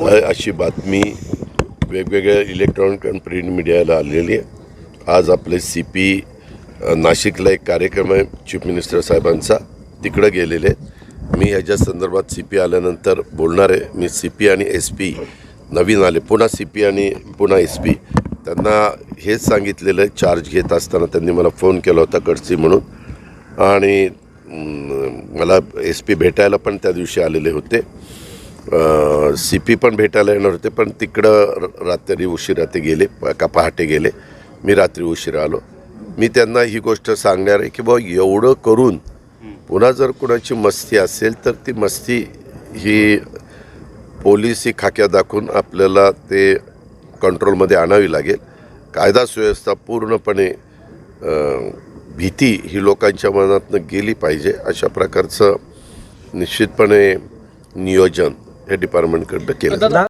अशी बातमी वेगवेगळ्या इलेक्ट्रॉनिक आणि प्रिंट मीडियाला आलेली आहे. आज आपले सी पी नाशिकला एक कार्यक्रम आहे चीफ मिनिस्टर साहेबांचा. तिकडं गेलेले मी ह्याच्या संदर्भात सी पी आल्यानंतर बोलणार आहे. मी सी पी आणि एस पी नवीन आले. पुन्हा सी पी आणि पुन्हा एस पी त्यांना हेच सांगितलेलं आहे. चार्ज घेत असताना त्यांनी मला फोन केला होता कडसी म्हणून. आणि मला एस पी भेटायला पण त्या दिवशी आलेले होते. सी पी पण भेटायला येणार होते पण तिकडं र- रात्री उशिरा ते गेले प- का पहाटे गेले. मी रात्री उशिरा आलो. मी त्यांना ही गोष्ट सांगणार आहे की बाबा एवढं करून पुन्हा जर कुणाची मस्ती असेल तर ती मस्ती ही पोलिसी खाक्या दाखवून आपल्याला ते कंट्रोलमध्ये आणावी लागेल. कायदा सुव्यवस्था पूर्णपणे भीती ही लोकांच्या मनातनं गेली पाहिजे अशा प्रकारचं निश्चितपणे नियोजन हे डिपार्टमेंटकडनं केलं जातं.